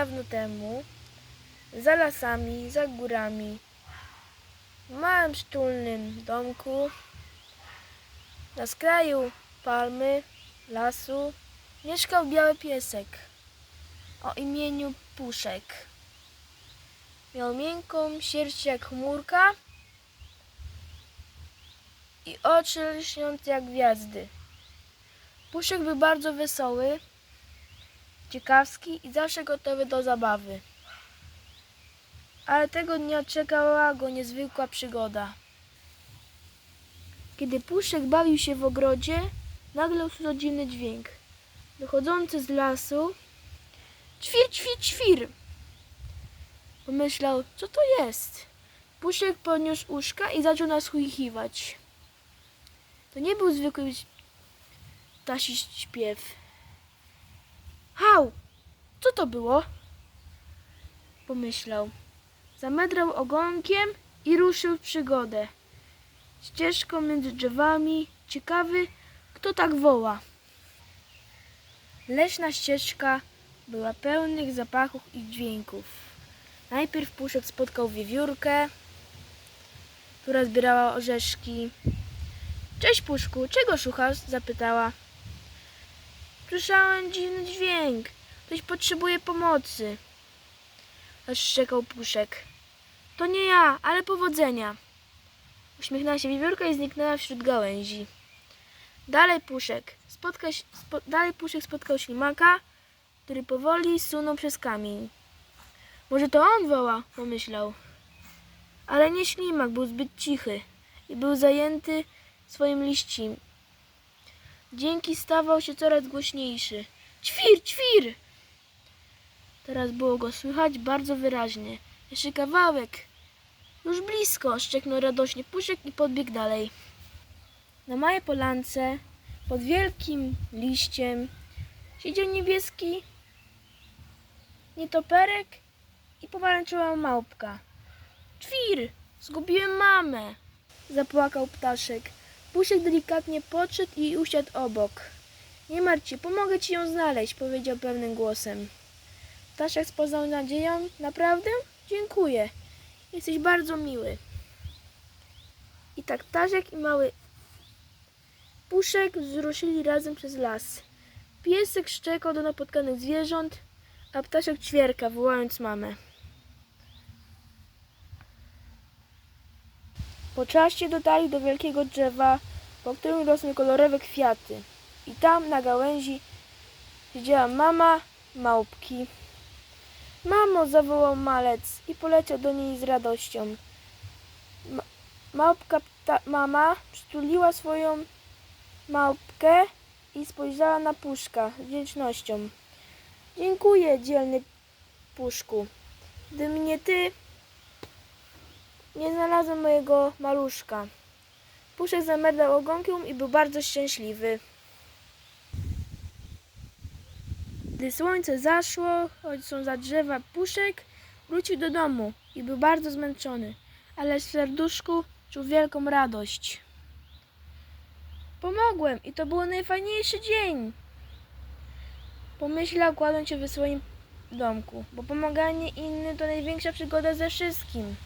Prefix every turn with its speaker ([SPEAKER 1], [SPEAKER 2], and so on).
[SPEAKER 1] Dawno temu, za lasami, za górami, w małym szczulnym domku, na skraju palmy, lasu, mieszkał biały piesek o imieniu Puszek. Miał miękką sierść jak chmurka i oczy lśniące jak gwiazdy. Puszek był bardzo wesoły, ciekawski i zawsze gotowy do zabawy. Ale tego dnia czekała go niezwykła przygoda. Kiedy Puszek bawił się w ogrodzie, nagle usłyszał dziwny dźwięk. Dochodzący z lasu. Ćwir, ćwir, ćwir! Pomyślał, co to jest? Puszek podniósł uszka i zaczął nasłuchiwać. To nie był zwykły ptasi śpiew. To było? Pomyślał. Zamedrał ogonkiem i ruszył w przygodę. Ścieżką między drzewami, ciekawy, kto tak woła. Leśna ścieżka była pełnych zapachów i dźwięków. Najpierw Puszek spotkał wiewiórkę, która zbierała orzeszki. Cześć Puszku, czego szukasz? zapytała. Słyszałem dziwny dźwięk. Ktoś potrzebuje pomocy. Odszczekał Puszek. To nie ja, ale powodzenia. Uśmiechnęła się wiewiórka i zniknęła wśród gałęzi. Dalej Puszek. Spotka, spo, dalej Puszek spotkał ślimaka, który powoli sunął przez kamień. Może to on woła, pomyślał. Ale nie ślimak, był zbyt cichy i był zajęty swoim liściem. Dzięki stawał się coraz głośniejszy. Ćwir, ćwir! Teraz było go słychać bardzo wyraźnie. Jeszcze kawałek. Już blisko, szczeknął radośnie Puszek i podbiegł dalej. Na małej polance, pod wielkim liściem, siedział niebieski nietoperek i pomarańczowa małpka. Ćwir! Zgubiłem mamę! Zapłakał ptaszek. Puszek delikatnie podszedł i usiadł obok. Nie martw się, pomogę ci ją znaleźć, powiedział pewnym głosem. Ptaszek spoznał nadzieję. Naprawdę? Dziękuję. Jesteś bardzo miły. I tak ptaszek i mały Puszek wzruszyli razem przez las. Piesek szczekał do napotkanych zwierząt, a ptaszek ćwierka, wołając mamę. Po czasie dotarli do wielkiego drzewa, po którym rosły kolorowe kwiaty. I tam na gałęzi siedziała mama małpki. Mamo, zawołał malec i poleciał do niej z radością. Ma- małpka mama przytuliła swoją małpkę i spojrzała na puszka z wdzięcznością. Dziękuję, dzielny puszku. Gdyby nie ty, nie znalazłem mojego maluszka. Puszek zamerdał ogonkiem i był bardzo szczęśliwy. Gdy słońce zaszło, choć są za drzewa Puszek, wrócił do domu i był bardzo zmęczony, ale w serduszku czuł wielką radość. Pomogłem i to był najfajniejszy dzień. Pomyślał, kładąc się w swoim domku, bo pomaganie innym to największa przygoda ze wszystkim.